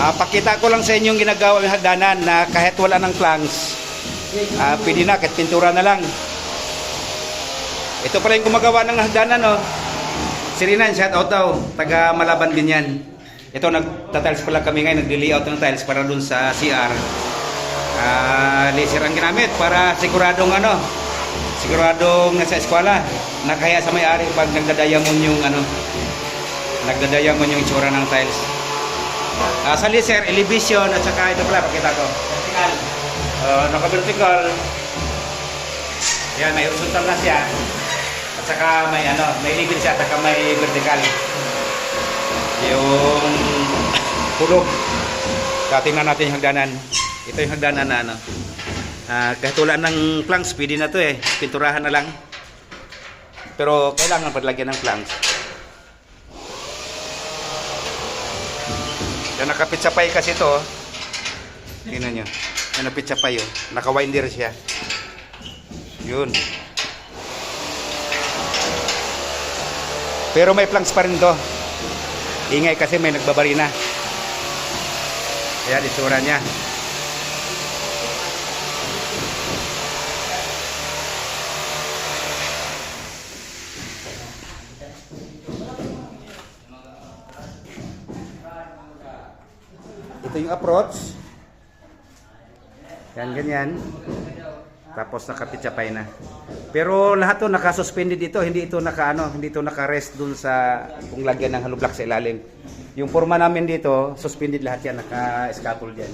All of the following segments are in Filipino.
Ah, pakita ko lang sa inyo yung ginagawa ng hagdanan na kahit wala ng planks, ah, pwede na, kahit pintura na lang. Ito pala yung gumagawa ng hagdanan, no? Si Rinan, shout out daw. Taga Malaban din yan. Ito, nagta-tiles pala kami ngayon, nagli-layout ng tiles para dun sa CR. Ah, laser ang ginamit para siguradong ano, siguradong nasa eskwela. Nakaya sa may-ari pag nagdadiamond yung ano, nagdadiamond yung itsura ng tiles. Ah, sa laser, elevation at saka ito pala, pakita ko. Vertical. Uh, naka-vertical. Yan, may horizontal na siya. At saka may ano, may level siya at saka may vertical. Yung hulog. Tingnan natin yung hagdanan. Ito yung hagdanan na ano. Ah, kahit wala ng planks, pwede na to eh. Pinturahan na lang. Pero kailangan paglagyan ng planks. Yan nakapit sa pay kasi to. Tingnan nyo. Yan nakapit sa pay oh. Naka-winder siya. Yun. Pero may planks pa rin to. Ingay kasi may nagbabari na. Ayan, itsura niya. Ito yung approach. Yan, ganyan. Tapos nakapitsapay na. Pero lahat to naka-suspended dito, hindi ito naka ano, hindi ito naka-rest dun sa kung lagyan ng block sa ilalim. Yung forma namin dito, suspended lahat yan, naka-scaffold yan.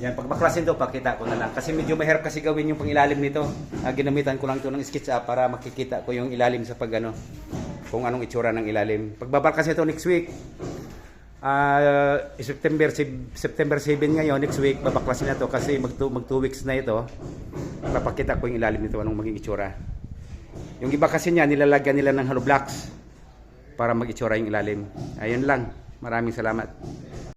Yan, pag baklasin to, pakita ko na lang. Kasi medyo mahirap kasi gawin yung pangilalim nito. Ah, ginamitan ko lang to ng sketch up para makikita ko yung ilalim sa pag ano, kung anong itsura ng ilalim. Pagbabalkas nito next week, Ah, September September 7 ngayon next week babaklasin na to kasi mag two, mag two weeks na ito. Papakita ko yung ilalim nito anong maging itsura. Yung iba kasi niya nilalagyan nila ng hollow blocks para mag itsura yung ilalim. Ayun lang. Maraming salamat.